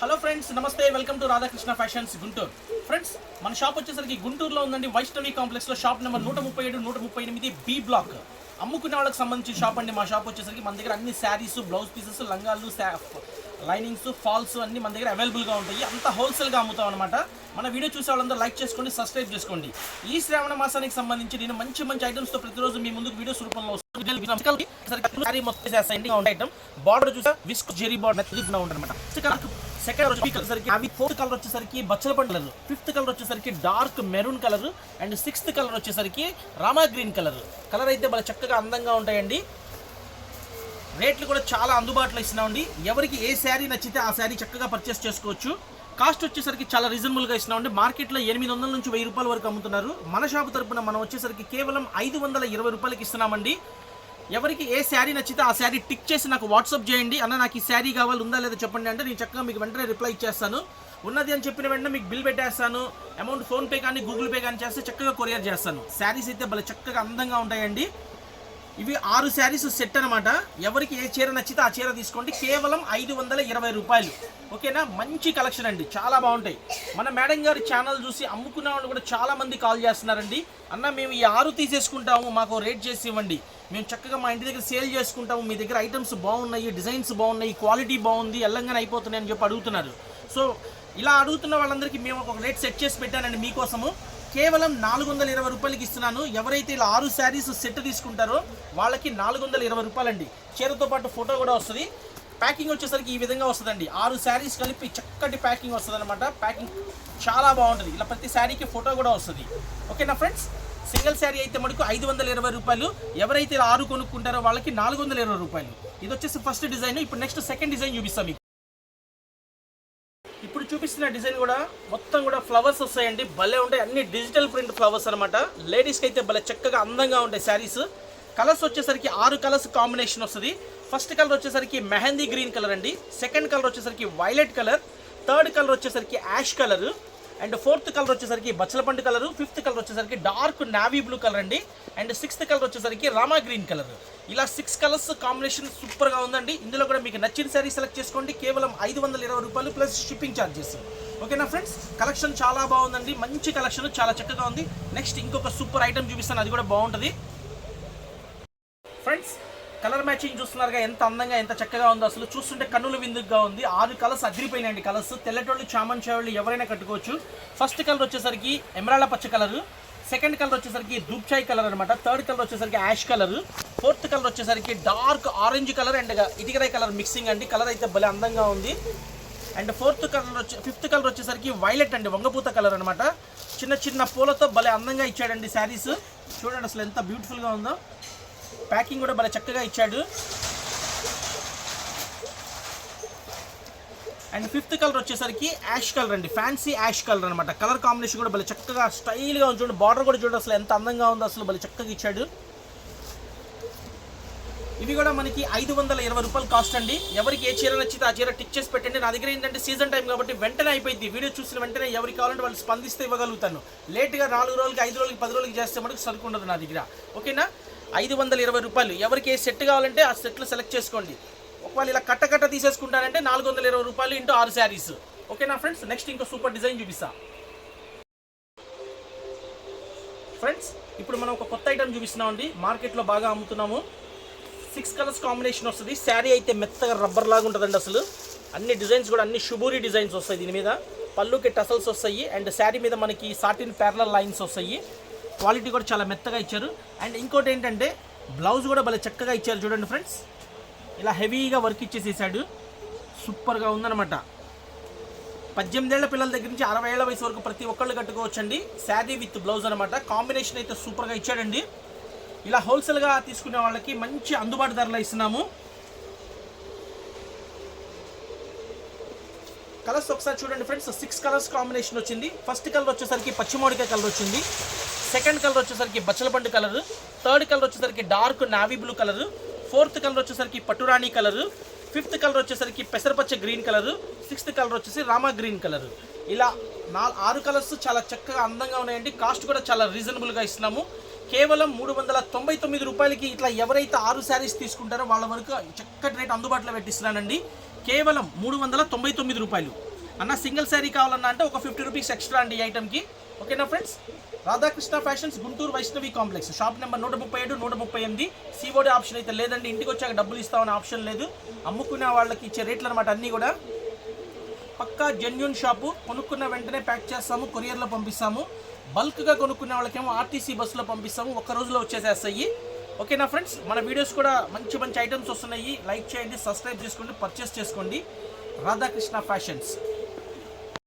Hello friends నమస్తే welcome to Radhakrishna fashions Guntur. Friends మన shop వచ్చేసరికి గుంటూరులో ఉందండి వైష్ణవి కాంప్లెక్స్లో షాప్ నెంబర్ నూట ముప్పై ఏడు నూట ముప్పై ఎనిమిది బి బ్లాక్ అమ్ముకునే వాళ్ళకి సంబంధించిన షాప్ అండి. మా షాప్ వచ్చేసరికి మన దగ్గర అన్ని శారీస్ బ్లౌజ్ పీసెస్ లంగాలు లైనింగ్స్ ఫాల్స్ అన్ని మన దగ్గర అవైలబుల్గా ఉంటాయి. అంత హోల్సేల్గా అమ్ముతాం అనమాట మన వీడియో చూసే వాళ్ళందరూ లైక్ చేసుకోండి సబ్స్క్రైబ్ చేసుకోండి. ఈ శ్రావణ మాసానికి సంబంధించి నేను మంచి మంచి ఐటమ్స్తో ప్రతిరోజు మీ ముందుకు వీడియోస్ రూపంలో వస్తాను. బార్డర్ చూసా విస్క్ జెరీ బార్డర్ ఉంటుంది అనమాట సెకండ్ వచ్చేసరికి అవి ఫోర్త్ కలర్ వచ్చేసరికి బచ్చల పండు కలర్ ఫిఫ్త్ కలర్ వచ్చేసరికి dark maroon colour and sixth colour వచ్చేసరికి రామా గ్రీన్ కలర్. కలర్ అయితే బాగా చక్కగా అందంగా ఉంటాయండి. రేట్లు కూడా చాలా అందుబాటులో ఇస్తున్నామండి. ఎవరికి ఏ శారీ నచ్చితే ఆ శారీ చక్కగా పర్చేస్ చేసుకోవచ్చు. కాస్ట్ వచ్చేసరికి చాలా రీజనబుల్గా ఇస్తున్నామండి. మార్కెట్లో ఎనిమిది వందల నుంచి వెయ్యి రూపాయల వరకు అమ్ముతున్నారు. మన షాపు తరపున మనం వచ్చేసరికి కేవలం ఐదు వందల ఇరవై రూపాయలకి ఇస్తున్నామండి. ఎవరికి ఏ శారీ నచ్చితే ఆ శారీ టిక్ చేసి నాకు వాట్సాప్ చేయండి. అన్న నాకు ఈ శారీ కావాలి ఉందా లేదా చెప్పండి అంటే నేను చక్కగా మీకు వెంటనే రిప్లై ఇచ్చేస్తాను. ఉన్నది అని చెప్పిన వెంటనే మీకు బిల్ పెట్టేస్తాను. అమౌంట్ ఫోన్పే కానీ గూగుల్ పే కానీ చేస్తే చక్కగా కొరియర్ చేస్తాను. శారీస్ అయితే భలే చక్కగా అందంగా ఉంటాయండి. ఇవి ఆరు శారీస్ సెట్ అనమాట ఎవరికి ఏ చీర నచ్చితే ఆ చీర తీసుకోండి. కేవలం ఐదు వందల ఇరవై రూపాయలు. ఓకేనా? మంచి కలెక్షన్ అండి. చాలా బాగుంటాయి. మన మేడం గారి ఛానల్ చూసి అమ్ముకున్న వాళ్ళు కూడా చాలా మంది కాల్ చేస్తున్నారండి. అన్న మేము ఈ ఆరు తీసేసుకుంటాము. మాకు రేట్ చేసి ఇవ్వండి. మేము చక్కగా మా ఇంటి దగ్గర సేల్ చేసుకుంటాము. మీ దగ్గర ఐటమ్స్ బాగున్నాయి డిజైన్స్ బాగున్నాయి క్వాలిటీ బాగుంది ఎల్లంగానే అయిపోతున్నాయి అని చెప్పి అడుగుతున్నారు. సో ఇలా అడుగుతున్న వాళ్ళందరికీ మేము ఒక రేట్ సెట్ చేసి పెట్టానండి మీకోసము. కేవలం నాలుగు వందల ఇరవై రూపాయలకి ఇస్తున్నాను. ఎవరైతే ఇలా ఆరు శారీస్ సెట్ తీసుకుంటారో వాళ్ళకి నాలుగు వందల ఇరవై రూపాయలండి. చీరతో పాటు ఫోటో కూడా వస్తుంది. ప్యాకింగ్ వచ్చేసరికి ఈ విధంగా వస్తుందండి. ఆరు శారీస్ కలిపి చక్కటి ప్యాకింగ్ వస్తుంది అనమాట ప్యాకింగ్ చాలా బాగుంటుంది. ఇలా ప్రతి శారీకి ఫోటో కూడా వస్తుంది. ఓకేనా ఫ్రెండ్స్? సింగిల్ శారీ అయితే మనకు ఐదు వందల ఇరవై రూపాయలు. ఎవరైతే ఇలా ఆరు కొనుక్కుంటారో వాళ్ళకి నాలుగు వందల ఇరవై రూపాయలు. ఇది వచ్చేసి ఫస్ట్ డిజైన్. ఇప్పుడు నెక్స్ట్ సెకండ్ డిజైన్ చూపిస్తాం మీకు. చూపిస్తున్న డిజైన్ కూడా మొత్తం కూడా ఫ్లవర్స్ వస్తాయండి. భలే ఉంటాయి. అన్ని డిజిటల్ ప్రింట్ ఫ్లవర్స్ అనమాట లేడీస్కి అయితే భలే చక్కగా అందంగా ఉంటాయి శారీస్. కలర్స్ వచ్చేసరికి ఆరు కలర్స్ కాంబినేషన్ వస్తుంది. ఫస్ట్ కలర్ వచ్చేసరికి మెహందీ గ్రీన్ కలర్ అండి. సెకండ్ కలర్ వచ్చేసరికి వైలెట్ కలర్ థర్డ్ కలర్ వచ్చేసరికి ash colour and fourth colour వచ్చేసరికి బచ్చలపండు కలర్ ఫిఫ్త్ కలర్ వచ్చేసరికి డార్క్ నావీ బ్లూ కలర్ అండి. అండ్ సిక్స్త్ కలర్ వచ్చేసరికి రామా గ్రీన్ కలర్ ఇలా సిక్స్ కలర్స్ కాంబినేషన్ సూపర్గా ఉందండి. ఇందులో కూడా మీకు నచ్చిన శారీ సెలెక్ట్ చేసుకోండి. కేవలం ఐదు వందల ఇరవై రూపాయలు ప్లస్ షిప్పింగ్ ఛార్జెస్ ఓకేనా ఫ్రెండ్స్ కలెక్షన్ చాలా బాగుందండి. మంచి కలెక్షన్ చాలా చక్కగా ఉంది. నెక్స్ట్ ఇంకొక సూపర్ ఐటమ్ చూపిస్తాను. అది కూడా బాగుంటుంది. ఫ్రెండ్స్ కలర్ మ్యాచింగ్ చూస్తున్నారుగా. ఎంత అందంగా ఎంత చక్కగా ఉందో అసలు. చూస్తుంటే కన్నుల విందుగా ఉంది. ఆరు కలర్స్ అదిరిపోయినాయండి కలర్స్ తెల్లటోళ్ళు చామన్ చేవాళ్ళు ఎవరైనా కట్టుకోవచ్చు. ఫస్ట్ కలర్ వచ్చేసరికి ఎమరాళ్ళ పచ్చ కలరు సెకండ్ కలర్ వచ్చేసరికి దూప్చాయ్ కలర్ అనమాట థర్డ్ కలర్ వచ్చేసరికి యాష్ కలర్. ఫోర్త్ కలర్ వచ్చేసరికి డార్క్ ఆరెంజ్ కలర్ అండ్ ఇటుకరాయ్ కలర్ మిక్సింగ్ అండి. కలర్ అయితే భలే అందంగా ఉంది. అండ్ ఫోర్త్ కలర్ వచ్చి ఫిఫ్త్ కలర్ వచ్చేసరికి వైలెట్ అండి. వంగపూత కలర్ అనమాట చిన్న చిన్న పూలతో భలే అందంగా ఇచ్చాడండి శారీస్. చూడండి అసలు ఎంత బ్యూటిఫుల్గా ఉందో. ప్యాకింగ్ కూడా భలే చక్కగా ఇచ్చాడు. అండ్ ఫిఫ్త్ కలర్ వచ్చేసరికి యాష్ కలర్ అండి. ఫ్యాన్సీ యాష్ కలర్ అనమాట కలర్ కాంబినేషన్ కూడా భలే చక్కగా స్టైల్గా ఉంది చూడండి. బార్డర్ కూడా చూడండి అసలు ఎంత అందంగా ఉందో అసలు భలే చక్కగా ఇచ్చాడు. ఇవి కూడా మనకి ఐదు వందల ఇరవై రూపాయలు కాస్ట్ అండి. ఎవరికి ఏ చీర నచ్చితే ఆ చీర టిక్ చేసి పెట్టండి. నా దగ్గర ఏంటంటే సీజన్ టైం కాబట్టి వెంటనే అయిపోయింది. వీడియో చూసిన వెంటనే ఎవరికి కావాలంటే వాళ్ళు స్పందిస్తే ఇవ్వగలుగుతాను. లేట్గా నాలుగు రోజులకి ఐదు రోజులకి పది రోజులకి చేస్తే మనకు సరుకుండదు నా దగ్గర. ఓకేనా? ఐదు వందల ఇరవై రూపాయలు. ఎవరికి ఏ సెట్ కావాలంటే ఆ సెట్లు సెలెక్ట్ చేసుకోండి. ఒకవేళ ఇలా కట్ట కట్ట తీసేసుకుంటారంటే నాలుగు వందల ఇరవై రూపాయలు ఇంటూ ఆరు శారీస్. ఓకేనా ఫ్రెండ్స్? నెక్స్ట్ ఇంకో సూపర్ డిజైన్ చూపిస్తా. ఫ్రెండ్స్ ఇప్పుడు మనం ఒక కొత్త ఐటమ్ చూపిస్తున్నామండి మార్కెట్లో బాగా అమ్ముతున్నాము. సిక్స్ కలర్స్ కాంబినేషన్ వస్తుంది. శారీ అయితే మెత్తగా రబ్బర్ లాగా ఉంటుందండి అసలు. అన్ని డిజైన్స్ కూడా అన్ని షుబూరి డిజైన్స్ వస్తాయి దీని మీద. పళ్ళుకి టసల్స్ వస్తాయి. అండ్ శారీ మీద మనకి సాటిన్ ప్యారలల్ లైన్స్ వస్తాయి. క్వాలిటీ కూడా చాలా మెత్తగా ఇచ్చారు. అండ్ ఇంకోటి ఏంటంటే బ్లౌజ్ కూడా భలే చక్కగా ఇచ్చారు చూడండి ఫ్రెండ్స్. ఇలా హెవీగా వర్క్ ఇచ్చేసేసాడు. సూపర్గా ఉందనమాట పద్దెనిమిదేళ్ళ పిల్లల దగ్గర నుంచి అరవై ఏళ్ళ వయసు వరకు ప్రతి ఒక్కళ్ళు కట్టుకోవచ్చండి. శారీ విత్ బ్లౌజ్ అనమాట కాంబినేషన్ అయితే సూపర్గా ఇచ్చాడండి. ఇలా హోల్సేల్గా తీసుకునే వాళ్ళకి మంచి అందుబాటు ధరలో ఇస్తున్నాము. కలర్స్ ఒకసారి చూడండి ఫ్రెండ్స్. సిక్స్ కలర్స్ కాంబినేషన్ వచ్చింది. ఫస్ట్ కలర్ వచ్చేసరికి పచ్చిమోడికాయ కలర్ వచ్చింది. సెకండ్ కలర్ వచ్చేసరికి బచ్చలపండు కలర్. థర్డ్ కలర్ వచ్చేసరికి dark navy blue colour. Fourth colour వచ్చేసరికి పట్టురాణి కలరు ఫిఫ్త్ కలర్ వచ్చేసరికి పెసరపచ్చ గ్రీన్ కలరు సిక్స్త్ కలర్ వచ్చేసి రామా గ్రీన్ కలర్. ఇలా నా ఆరు కలర్స్ చాలా చక్కగా అందంగా ఉన్నాయండి. కాస్ట్ కూడా చాలా రీజనబుల్గా ఇస్తున్నాము. కేవలం మూడు వందల తొంభై తొమ్మిది రూపాయలకి ఇట్లా ఎవరైతే ఆరు శారీస్ తీసుకుంటారో వాళ్ళ వరకు చక్కటి రేట్ అందుబాటులో పెట్టిస్తున్నానండి. కేవలం మూడు వందల తొంభై తొమ్మిది రూపాయలు. అన్న సింగిల్ శారీ కావాలన్నా అంటే ఒక ఫిఫ్టీ రూపీస్ ఎక్స్ట్రా అండి ఈ ఐటమ్కి ఓకేనా friends? Radhakrishna Fashions Guntur Vaishnavi Complex. Shop number నూట ముప్పై ఏడు నూట ముప్పై ఎనిమిది. సీఓడి ఆప్షన్ అయితే లేదండి. ఇంటికి వచ్చాక డబ్బులు ఇస్తామనే ఆప్షన్ లేదు. అమ్ముకునే వాళ్ళకి ఇచ్చే రేట్లు అనమాట అన్నీ కూడా. పక్కా జెన్యున్ షాపు కొనుక్కున్న వెంటనే ప్యాక్ చేస్తాము కొరియర్లో పంపిస్తాము. బల్క్గా కొనుక్కునే వాళ్ళకేమో ఆర్టీసీ బస్సులో పంపిస్తాము. ఒక్క రోజులో వచ్చేసేస్తాయి. ఓకేనా ఫ్రెండ్స్? మన వీడియోస్ కూడా మంచి మంచి ఐటమ్స్ వస్తున్నాయి. లైక్ చేయండి సబ్స్క్రైబ్ చేసుకోండి పర్చేస్ చేసుకోండి. రాధాకృష్ణ ఫ్యాషన్స్.